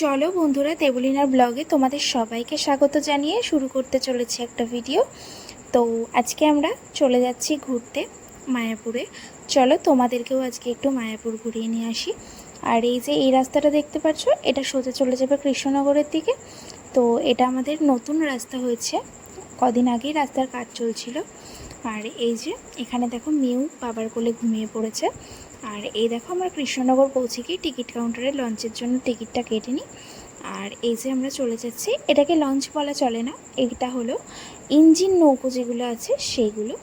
চলো বন্ধুরা দেবলিনার ব্লগে তোমাদের সবাইকে স্বাগত জানিয়ে শুরু করতে চলেছে একটা ভিডিও তো আজকে আমরা চলে যাচ্ছি ঘুরতে মায়াপুরে। চলো তোমাদেরকেও আজকে একটু মায়াপুর ঘুরিয়ে নিয়ে আসি। আর এই যে এই রাস্তাটা দেখতে পাচ্ছ, এটা সোজা চলে যাবে কৃষ্ণনগরের দিকে। তো এটা আমাদের নতুন রাস্তা হয়েছে। কদিন আগেই রাস্তার কাজ চলছিল। আর এই যে এখানে দেখো মিউ বাবার কোলে ঘুমিয়ে পড়েছে। আর এই দেখো আমরা কৃষ্ণনগর পৌঁছে গিয়ে টিকিট কাউন্টারে লঞ্চের জন্য টিকিটটা কেটে নিই। আর এই যে আমরা চলে যাচ্ছি, এটাকে লঞ্চ বলা চলে না, এটা হলো ইঞ্জিন নৌকো যেগুলো আছে সেইগুলো।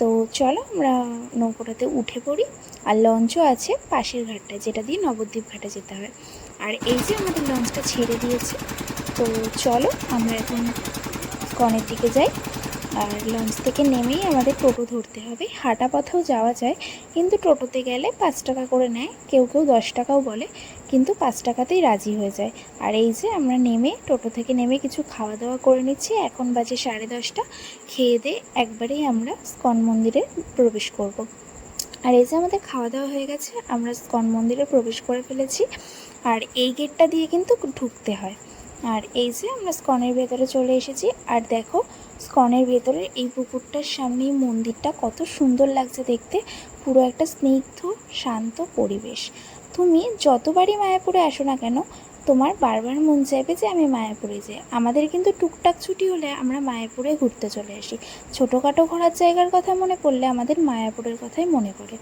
তো চলো আমরা নৌকোটাতে উঠে পড়ি, আর লঞ্চও আছে পাশের ঘাটটায়, যেটা দিয়ে নবদ্বীপ ঘাটে যেতে হয়। আর এই যে আমাদের লঞ্চটা ছেড়ে দিয়েছে, তো চলো আমরা এখন কনের দিকে যাই। লঞ্চ থেকে নেমেই আমাদের টোটো ধরতে হবে। হাঁটা পথেও যাওয়া যায়, কিন্তু টোটোতে গেলে পাঁচ টাকা করে নেয়। কেউ কেউ দশ টাকাও বলে, কিন্তু পাঁচ টাকাতেই রাজি হয়ে যায়। আর এই যে আমরা নেমে টোটো থেকে নেমে কিছু খাওয়া দাওয়া করে নিচ্ছি। এখন বাজে সাড়ে দশটা। খেয়ে দিয়ে একবারেই আমরা স্কন মন্দিরে প্রবেশ করব। আর এই যে আমাদের খাওয়া দাওয়া হয়ে গেছে, আমরা স্কন মন্দিরে প্রবেশ করে ফেলেছি। আর এই গেটটা দিয়ে কিন্তু ঢুকতে হয়। আর এই যে আমরা স্কনের ভেতরে চলে এসেছি, আর দেখো স্কনের ভেতরে এই পুকুরটার সামনেই মন্দিরটা কত সুন্দর লাগছে দেখতে। পুরো একটা স্নিগ্ধ, শান্ত পরিবেশ। তুমি যতবারই মায়াপুরে আসো না কেন, তোমার বারবার মন চাইবে যে আমি মায়াপুরে যাই। আমাদের কিন্তু টুকটাক ছুটি হলে আমরা মায়াপুরে ঘুরতে চলে আসি। ছোটোখাটো ঘোরার জায়গার কথা মনে পড়লে আমাদের মায়াপুরের কথাই মনে পড়ে।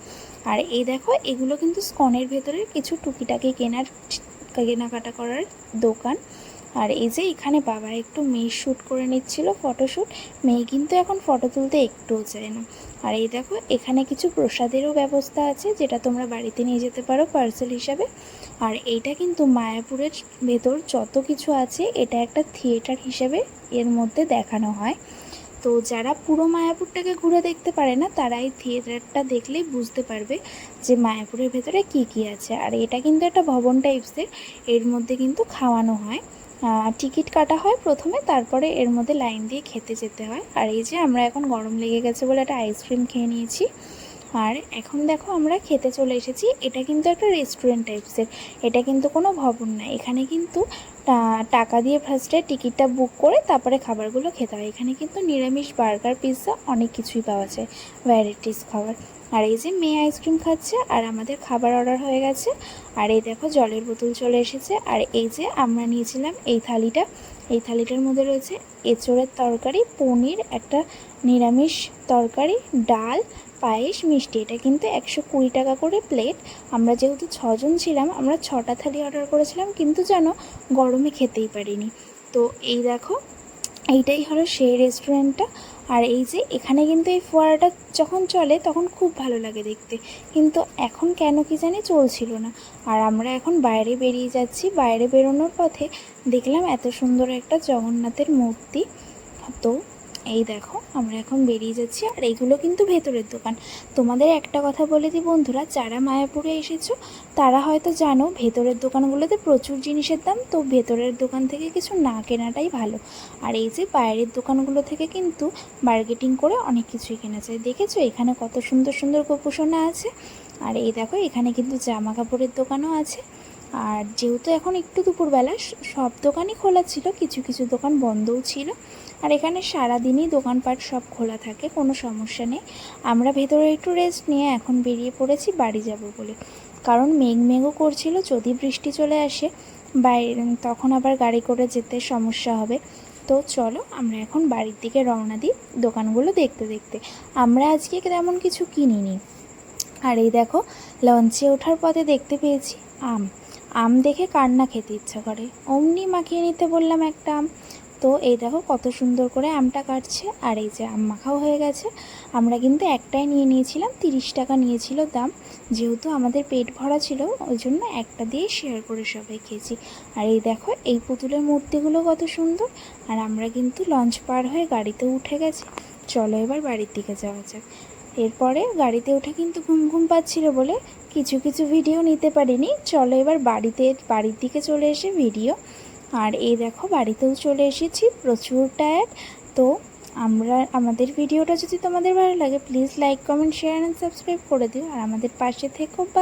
আর এই দেখো, এগুলো কিন্তু স্কনের ভেতরে কিছু টুকিটাকি কেনার, কেনাকাটা করার দোকান। আর এই যে এখানে বাবা একটু মেয়ে শ্যুট করে নিচ্ছিল ফটোশ্যুট মেয়ে কিন্তু এখন ফটো তুলতে একটুও চায় না। আর এই দেখো, এখানে কিছু প্রসাদেরও ব্যবস্থা আছে যেটা তোমরা বাড়িতে নিয়ে যেতে পারো পার্সেল হিসাবে। আর এইটা কিন্তু মায়াপুরের ভেতর যত কিছু আছে, এটা একটা থিয়েটার হিসেবে এর মধ্যে দেখানো হয়। তো যারা পুরো মায়াপুরটাকে ঘুরে দেখতে পারে না, তারা এই থিয়েটারটা দেখলেই বুঝতে পারবে যে মায়াপুরের ভেতরে কি কি আছে। আর এটা কিন্তু একটা ভবন টাইপসের এর মধ্যে কিন্তু খাওয়ানো হয়। টিকিট কাটা হয় প্রথমে, তারপরে এর মধ্যে লাইন দিয়ে খেতে যেতে হয়। আর এই যে আমরা এখন গরম লেগে গেছে বলে একটা আইসক্রিম খেয়ে নিয়েছি। আর এখন দেখো আমরা খেতে চলে এসেছি। এটা কিন্তু একটা রেস্টুরেন্ট টাইপসের এটা কিন্তু কোনো ভবন না। এখানে কিন্তু টাকা দিয়ে ফার্স্টে টিকিটটা বুক করে তারপরে খাবারগুলো খেতে হয়। এখানে কিন্তু নিরামিষ বার্গার পিৎজা অনেক কিছুই পাওয়া যায়। ভ্যারাইটিস খাবার। আর এই যে মেয়ে আইসক্রিম খাচ্ছে আর আমাদের খাবার অর্ডার হয়ে গেছে। আর এই দেখো জলের বোতল চলে এসেছে। আর এই যে আমরা নিয়েছিলাম এই থালিটা। এই থালিটার মধ্যে রয়েছে এঁচড়ের তরকারি, পনির, একটা নিরামিষ তরকারি, ডাল, পায়েস, মিষ্টি। এটা কিন্তু একশো কুড়ি টাকা করে প্লেট। আমরা যেহেতু ছজন ছিলাম, আমরা ছটা থালি অর্ডার করেছিলাম, কিন্তু যেন গরমে খেতেই পারিনি। তো এই দেখো এইটাই হলো সেই রেস্টুরেন্টটা আর এই যে এখানে কিন্তু এই ফোয়ারাটা যখন চলে তখন খুব ভালো লাগে দেখতে। কিন্তু এখন কেন কি জানি চলছিল না। আর আমরা এখন বাইরে বেরিয়ে যাচ্ছি। বাইরে বেরোনোর পথে দেখলাম এত সুন্দর একটা জগন্নাথের মূর্তি। তো এই দেখো, আমরা এখন বেরিয়ে যাচ্ছি, আর এইগুলো কিন্তু ভেতরের দোকান। তোমাদের একটা কথা বলে দিই বন্ধুরা, যারা মায়াপুরে এসেছ, তারা হয়তো জানো, ভেতরের দোকানগুলোতে প্রচুর জিনিসের দাম, তো ভেতরের দোকান থেকে কিছু না কেনাটাই ভালো। আর এই যে বাইরের দোকানগুলো থেকে কিন্তু বার্গেটিং করে অনেক কিছুই কেনা যায়। দেখেছ? এখানে কত সুন্দর সুন্দর গোপোষণা আছে। আর এই দেখো, এখানে কিন্তু জামা কাপড়ের দোকানও আছে। আর যেহেতু এখন একটু দুপুরবেলা সব দোকানই খোলা ছিল, কিছু কিছু দোকান বন্ধও ছিল। আর এখানে সারাদিনই দোকানপাট সব খোলা থাকে, কোনো সমস্যা নেই। আমরা ভেতরে একটু রেস্ট নিয়ে এখন বেরিয়ে পড়েছি, বাড়ি যাব বলে। কারণ মেঘ মেঘও করছিল, যদি বৃষ্টি চলে আসে বাইরে তখন আবার গাড়ি করে যেতে সমস্যা হবে। তো চলো, আমরা এখন বাড়ির দিকে রওনা দিই দোকানগুলো দেখতে দেখতে। আমরা আজকে তেমন কিছু কিনিনি। আর এই দেখো, লঞ্চে ওঠার পথে দেখতে পেয়েছি আম। আম দেখে কান্না খেতে ইচ্ছা করে। অমনি মাখিয়ে নিতে বললাম একটা আম। তো এই দেখো কত সুন্দর করে আমটা কাটছে, আর এই যে আম মাখাও হয়ে গেছে। আমরা কিন্তু একটাই নিয়ে নিয়েছিলাম, তিরিশ টাকা নিয়েছিল দাম। যেহেতু আমাদের পেট ভরা ছিল, ওই জন্য একটা দিয়ে শেয়ার করে সবাই খেয়েছি। আর এই দেখো, এই পুতুলের মূর্তিগুলো কত সুন্দর। আর আমরা কিন্তু লঞ্চ পার হয়ে গাড়িতে উঠে গেছি। চলো এবার বাড়ির দিকে যাওয়া যাক। এরপরে গাড়িতে উঠে কিন্তু ঘুম ঘুম পাচ্ছিল বলে কিছু কিছু ভিডিও নিতে পারিনি। চলো এবার বাড়িতে, বাড়ির দিকে চলে এসে ভিডিও আর এই দেখো, বাড়িতেও চলে এসেছি, প্রচুর টায়ার্ড তো আমরা, আমাদের ভিডিওটা যদি তোমাদের ভালো লাগে please like comment share and subscribe করে দিও। আর আমাদের পাশে থেকো বা